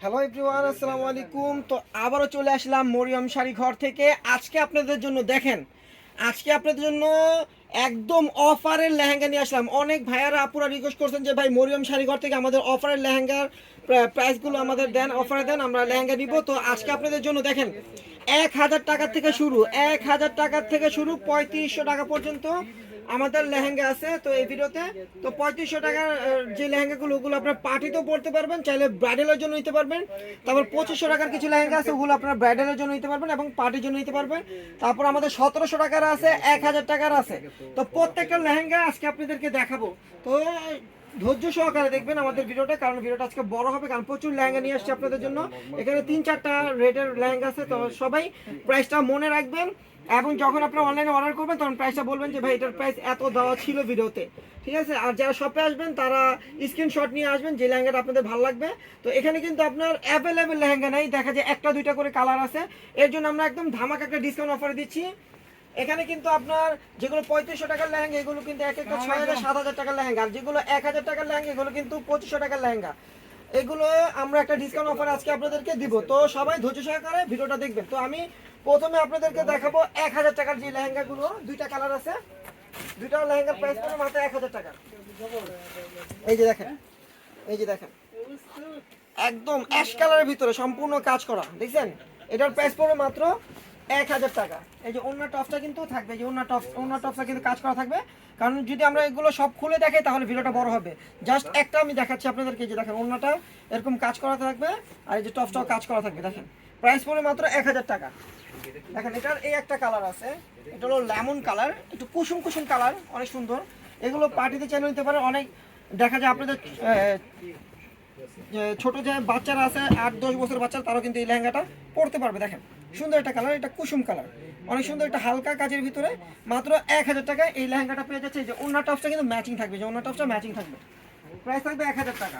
Hello everyone আসসালামু আলাইকুম। তো আবারও চলে আসলাম মরিয়ম শাড়ি ঘর থেকে। আজকে আপনাদের জন্য দেখেন, আজকে আপনাদের জন্য একদম অফারের লেহেঙ্গা নিয়ে আসলাম। অনেক ভাইয়ারা আপুরা রিকোয়েস্ট করছেন যে, ভাই, মরিয়ম শাড়ি ঘর থেকে আমাদের অফারের লেহেঙ্গার প্রাইসগুলো আমাদের দেন অফারে দেন, আমরা লেহেঙ্গা নিব। তো আজকে আপনাদের জন্য দেখেন, এক হাজার টাকা থেকে শুরু, এক হাজার টাকার থেকে শুরু পঁয়ত্রিশশো টাকা পর্যন্ত আমাদের লেহেঙ্গা আছে, তো এই ভিডিওতে। তো পঁয়ত্রিশশো টাকার যে লেহেঙ্গাগুলো, ওগুলো আপনার পার্টিতেও পড়তে পারবেন, চাইলে ব্রাইডালের জন্য নিতে পারবেন। তারপর পঁচিশশো টাকার কিছু লেহেঙ্গা আছে, ওগুলো আপনার ব্রাইডালের জন্য নিতে পারবেন এবং পার্টির জন্য নিতে পারবেন। তারপর আমাদের সতেরোশো টাকার আছে, এক হাজার টাকার আছে। তো প্রত্যেকটা লেহেঙ্গা আজকে আপনাদেরকে দেখাবো। তো ধৈর্য সহকারে দেখবেন আমাদের ভিডিওটা, কারণ ভিডিওটা আজকে বড় হবে, কারণ প্রচুর লেহেঙ্গা নিয়ে আসছে আপনাদের জন্য। এখানে তিন চারটা রেটের লেহেঙ্গা আছে, তো সবাই প্রাইসটা মনে রাখবেন। এবং যখন আপনারা অনলাইনে অর্ডার করবেন, তখন প্রাইসটা বলবেন যে, ভাই, এটার প্রাইস এত দেওয়া ছিল ভিডিওতে। ঠিক আছে? আর যারা শপে আসবেন, তারা স্ক্রিনশট নিয়ে আসবেন, যে লেহেঙ্গাটা আপনাদের ভালো লাগবে। তো এখানে কিন্তু আপনার অ্যাভেলেবেল লেহেঙ্গা নেই, দেখা যায় একটা, দুইটা করে কালার আছে। এর জন্য আমরা একদম ধামাক একটা ডিসকাউন্ট অফার দিচ্ছি। এখানে কিন্তু আপনার যেগুলো পঁয়ত্রিশশো টাকার লেহেঙ্গা এগুলো কিন্তু এক একটা ছয় হাজার সাত হাজার টাকার লেহেঙ্গা। আর যেগুলো এক হাজার টাকার লেহেঙ্গা এগুলো কিন্তু পঁচিশশো টাকার লেহেঙ্গা। এগুলো আমরা একটা ডিসকাউন্ট অফার আজকে আপনাদেরকে দিব। তো সবাই ধৈর্য সহকারে ভিডিওটা দেখবেন। তো আমি প্রথমে আপনাদেরকে দেখাবো এক হাজার টাকার যে লেহেঙ্গাগুলো দুইটা কালার আছে। দুইটা লেহেঙ্গার প্রাইস পড়বে মাত্র এক হাজার টাকা। এই যে দেখেন এই যে দেখেন। একদম অ্যাশ কালারের ভিতরে সম্পূর্ণ কাজ করা। দেখছেন? এটার প্রাইস পড়বে মাত্র এক হাজার টাকা। এই যে অন্য টপটা কিন্তু থাকবে যে অন্য টপ অন্য টপটা কিন্তু কাজ করা থাকবে। কারণ যদি আমরা এগুলো সব খুলে দেখাই, তাহলে ভিডিওটা বড় হবে। জাস্ট একটা আমি দেখাচ্ছি আপনাদেরকে যে দেখেন অন্যটা এরকম কাজ করা থাকবে, আর এই যে টপটাও কাজ করা থাকবে, দেখেন। প্রাইস পড়বে মাত্র এক হাজার টাকা। দেখেন, এটার এই একটা কালার আছে। এটা হলো লেমন কালার, একটু কুসুম কুসুম কালার, অনেক সুন্দর। এগুলো পার্টিতে চাইলে নিতে পারে অনেক দেখা যায় আপনাদের ছোট যে বাচ্চারা আছে, আট দশ বছর বাচ্চা তারাও কিন্তু এই লেহেঙ্গাটা পরতে পারবে, দেখেন। সুন্দর একটা কালার এটা কুসুম কালার অনেক সুন্দর একটা হালকা কাজের ভিতরে মাত্র এক হাজার টাকায় এই লেহেঙ্গাটা পেয়ে যাচ্ছে। যে অন্য টপসটা কিন্তু ম্যাচিং থাকবে, যে অন্য টপসটা ম্যাচিং থাকবে। প্রাইস থাকবে এক হাজার টাকা।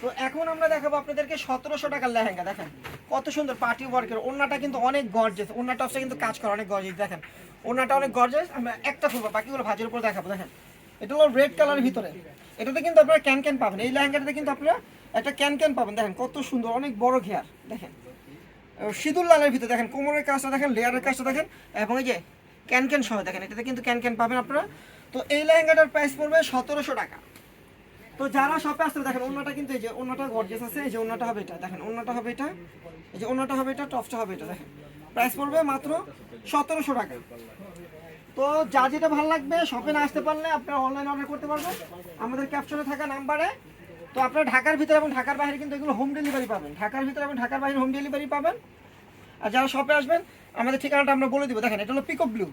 তো এখন আমরা দেখাবো আপনাদেরকে সতেরোশো টাকার লেহেঙ্গা, দেখেন। কত সুন্দর পার্টি ওয়ার্কের ওনাটা কিন্তু অনেক গর্জেস ওনা টপসটা কিন্তু কাজ করে, অনেক গর্জেস দেখেন। ওনাটা অনেক গর্জেস আমরা একটা খুলবো বাকিগুলো ভাজের উপর দেখাবো, দেখেন। এটা হলো রেড কালারের ভিতরে। এটাতে কিন্তু আপনারা ক্যান ক্যান পাবেন। এই লেহেঙ্গাটাতে কিন্তু আপনারা একটা ক্যান ক্যান পাবেন, দেখেন। কত সুন্দর, অনেক বড় ঘেয়ার দেখেন। সিঁদুর লালের ভিতরে দেখেন, কোমরের কাজটা দেখেন, লেয়ারের কাজটা দেখেন, এবং এই যে ক্যান ক্যান সহ দেখেন, এটাতে কিন্তু ক্যান ক্যান পাবেন আপনারা। তো এই লেহেঙ্গাটার প্রাইস পড়বে সতেরোশো টাকা। তো যারা শপে আসতে দেখেন অন্যটা কিন্তু এই যে অন্যটা গর্জেস আছে, এই যে অন্যটা হবে এটা, দেখেন অন্যটা হবে এটা, এই যে অন্যটা হবে এটা টপটা হবে এটা, দেখেন। প্রাইস পড়বে মাত্র সতেরোশো টাকা। তো যা যেটা ভালো লাগবে শপে না আসতে পারলে আপনারা অনলাইন অর্ডার করতে পারবেন। আমাদের ক্যাপশনে থাকা নাম্বারে তো আপনারা ঢাকার ভিতরে এবং ঢাকার বাইরে কিন্তু এগুলো হোম ডেলিভারি পাবেন। ঢাকার ভিতরে এবং ঢাকার বাইরে হোম ডেলিভারি পাবেন। আর যারা শপে আসবেন, আমাদের ঠিকানাটা আমরা বলে দিব। দেখেন, এটা হলো পিকপ ব্লু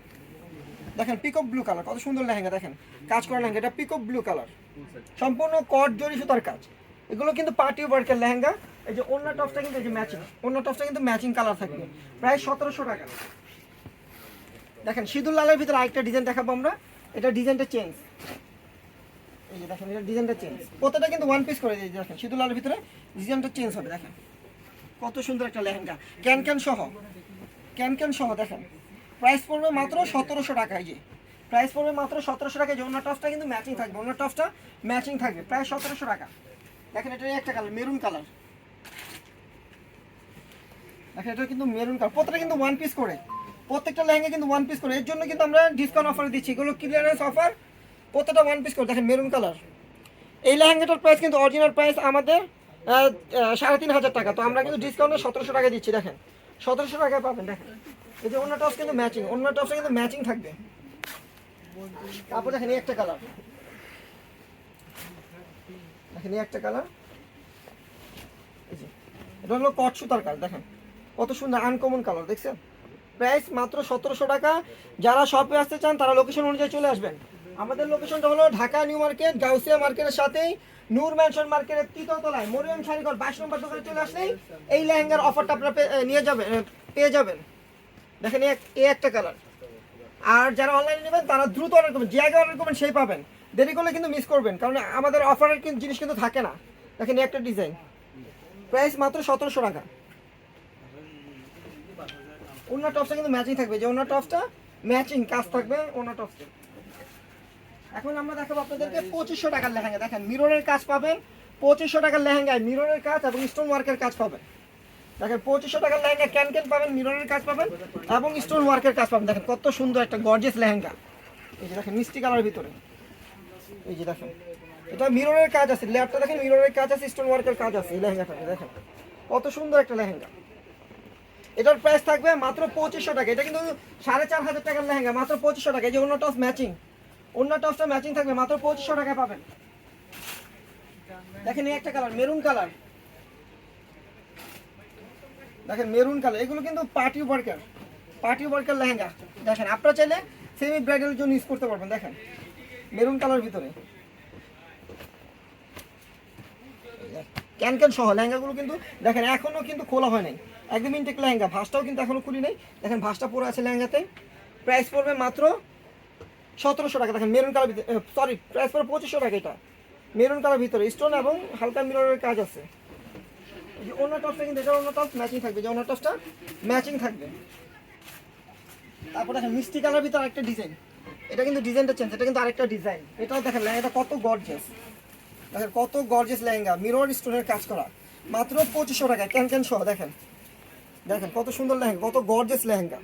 দেখেন পিকপ ব্লু কালার কত সুন্দর লেহেঙ্গা, দেখেন। কাজ করা লেহেঙ্গা। এটা পিকপ ব্লু কালার সম্পূর্ণ কট জরি সুতার কাজ। এগুলো কিন্তু পার্টি ওয়ার্কের লেহেঙ্গা। এই যে অন্য টপসটা কিন্তু এই যে ম্যাচিং অন্য টপসটা কিন্তু ম্যাচিং কালার থাকবে। প্রায় সতেরোশো টাকা। দেখেন, সিঁদুর লালের ভিতরে আরেকটা ডিজাইন দেখাবো আমরা। এটা ডিজাইনটা চেঞ্জ দেখেন এটা ডিজাইনটা চেঞ্জ প্রত্যেকটা কিন্তু ওয়ান পিস করে দিয়েছে, দেখেন, সিঁদুর লালের ভিতরে ডিজাইনটা চেঞ্জ হবে, দেখেন। কত সুন্দর একটা লেহেঙ্গা। ক্যান ক্যান সহ, ক্যান ক্যান সহ, দেখেন। প্রাইস পড়বে মাত্র সতেরোশো টাকা যে। প্রাইস পড়বে মাত্র সতেরোশো টাকা যে অন্য টপসটা কিন্তু ম্যাচিং থাকবে অন্য টপসটা ম্যাচিং থাকবে, প্রায় সতেরোশো টাকা। দেখেন, এটা একটা কালার মেরুন কালার দেখেন, এটা কিন্তু মেরুন কালার প্রত্যেকটা কিন্তু ওয়ান পিস করে। প্রত্যেকটা লেহেঙ্গা কিন্তু ওয়ান পিস করে। এর জন্য কিন্তু আমরা ডিসকাউন্ট অফার দিচ্ছি। এগুলো ক্লিয়ারেন্স অফার প্রত্যেকটা ওয়ান পিস করে, দেখেন মেরুন কালার এই লেহেঙ্গাটার প্রাইস কিন্তু অরিজিনাল প্রাইস আমাদের সাড়ে তিন হাজার টাকা। তো আমরা কিন্তু ডিসকাউন্টে সতেরোশো টাকা দিচ্ছি, দেখেন। সতেরোশো টাকায় পাবেন, দেখেন। এই যে অন্য টপস কিন্তু ম্যাচিং অন্য টপসটা কিন্তু ম্যাচিং থাকবে। তারপর দেখেন এই একটা কালার দেখেন এই একটা কালার এটা হলো কট সুতার কাজ, দেখেন। কত সুন্দর আনকমন কালার দেখছেন? প্রাইস মাত্র সতেরোশো টাকা। যারা শপে আসতে চান, তারা লোকেশন অনুযায়ী চলে আসবেন। আমাদের লোকেশনটা হলো ঢাকা নিউ মার্কেট, গাউসিয়া মার্কেটের সাথেই নূর ম্যানশন মার্কেটের তৃতীয়তলায় মরিয়ম শাড়িঘর বাইশ নম্বর দোকানে চলে আসলেই এই লেহেঙ্গার অফারটা আপনারা নিয়ে যাবেন পেয়ে যাবেন। দেখেন এই এক- এই একটা কালার আর যারা অনলাইনে নেবেন, তারা দ্রুত অর্ডার করবেন। যে আগে অর্ডার করবেন, সেই পাবেন। দেরি করলে কিন্তু মিস করবেন, কারণ আমাদের অফারের কিন্তু জিনিস কিন্তু থাকে না। দেখেন একটা ডিজাইন প্রাইস মাত্র সতেরোশো টাকা। অন্য টপসটা কিন্তু ম্যাচিং থাকবে। যে অন্য টপসটা ম্যাচিং কাজ থাকবে অন্য টপসটা এখন আমরা দেখাবো আপনাদেরকে পঁচিশশো টাকার লেহেঙ্গা। দেখেন মিররের কাজ পাবেন, পঁচিশশো টাকার লেহেঙ্গায় মিররের কাজ এবং স্টোন ওয়ার্কের কাজ পাবেন। দেখেন, পঁচিশশো টাকার লেহেঙ্গা ক্যান ক্যান পাবেন মিররের কাজ পাবেন এবং স্টোন ওয়ার্কের কাজ পাবেন। দেখেন, কত সুন্দর একটা গর্জিয়াস লেহেঙ্গা। এই যে দেখেন মিষ্টি কালারের ভিতরে। এই যে দেখেন, এটা মিররের কাজ আছে। ল্যাপটা দেখেন মিররের কাজ আছে স্টোন ওয়ার্কের কাজ আছে, এই লেহেঙ্গাটাতে দেখেন। কত সুন্দর একটা লেহেঙ্গা। এটার প্রাইস থাকবে মাত্র পঁচিশশো টাকা। এটা কিন্তু সাড়ে চার হাজার টাকার লেহেঙ্গা, মাত্র পঁচিশশো টাকা। এই যে অন্য টস ম্যাচিং অন্য টসটা ম্যাচিং থাকবে, মাত্র পঁচিশশো টাকায় পাবেন। দেখেন এই একটা কালার মেরুন কালার দেখেন মেরুন কালার এগুলো কিন্তু party worker party worker lehenga. দেখেন, আপনারা চাইলে সেমি ব্রাইডালের জন্য ইউজ করতে পারবেন, দেখেন। মেরুন কালার ভিতরে। ক্যান ক্যান সহ লেহেঙ্গাগুলো কিন্তু, দেখেন এখনও কিন্তু খোলা হয় নাই। একদম ইনটেক লেহেঙ্গা ভাসটাও কিন্তু এখনও খুলি নেই। দেখেন ভাসটা পরে আছে লেহেঙ্গাতে। প্রাইস পড়বে মাত্র সতেরোশো টাকা, দেখেন, মেরুন কালার ভিতরে সরি প্রাইস পড়বে পঁচিশশো টাকা এটা। মেরুন কালার ভিতরে স্টোন এবং হালকা মিররের কাজ আছে। যে অন্য টপটা কিন্তু এটা অন্য টপ ম্যাচিং থাকবে, যে অন্য টপটা ম্যাচিং থাকবে। তারপর দেখেন, মিষ্টি কালার ভিতরে আরেকটা ডিজাইন এটা কিন্তু ডিজাইনটা চেঞ্জ এটা কিন্তু আরেকটা ডিজাইন এটাও দেখেন, লেহেঙ্গাটা কত গর্জিয়াস দেখেন, কত গর্জিয়াস লেহেঙ্গা মিরর স্টোনের কাজ করা। মাত্র পঁচিশশো টাকা ক্যান ক্যান সহ, দেখেন। দেখেন, কত সুন্দর লেহেঙ্গা, কত গর্জেস লেহেঙ্গা।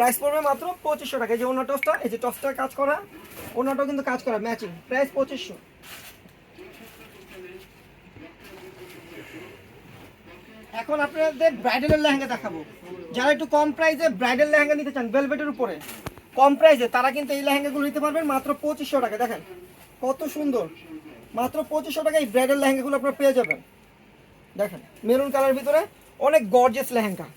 প্রাইস পড়বে মাত্র পঁচিশশো টাকা। এই যে অন্য টসটা এই যে টসটার কাজ করা অন্যটাও কিন্তু কাজ করা ম্যাচিং প্রাইস পঁচিশশো। এখন আপনাদের ব্রাইডালের লেহেঙ্গা দেখাবো। যারা একটু কম প্রাইসে ব্রাইডাল লেহেঙ্গা নিতে চান ভেলভেটের উপরে, কম প্রাইসে তারা কিন্তু এই লেহেঙ্গাগুলো নিতে পারবেন মাত্র পঁচিশশো টাকা। দেখেন, কত সুন্দর। মাত্র পঁচিশশো টাকা এই ব্রাইডাল লেহেঙ্গাগুলো আপনারা পেয়ে যাবেন। দেখেন, মেরুন কালার ভিতরে অনেক গর্জেস লেহেঙ্গা।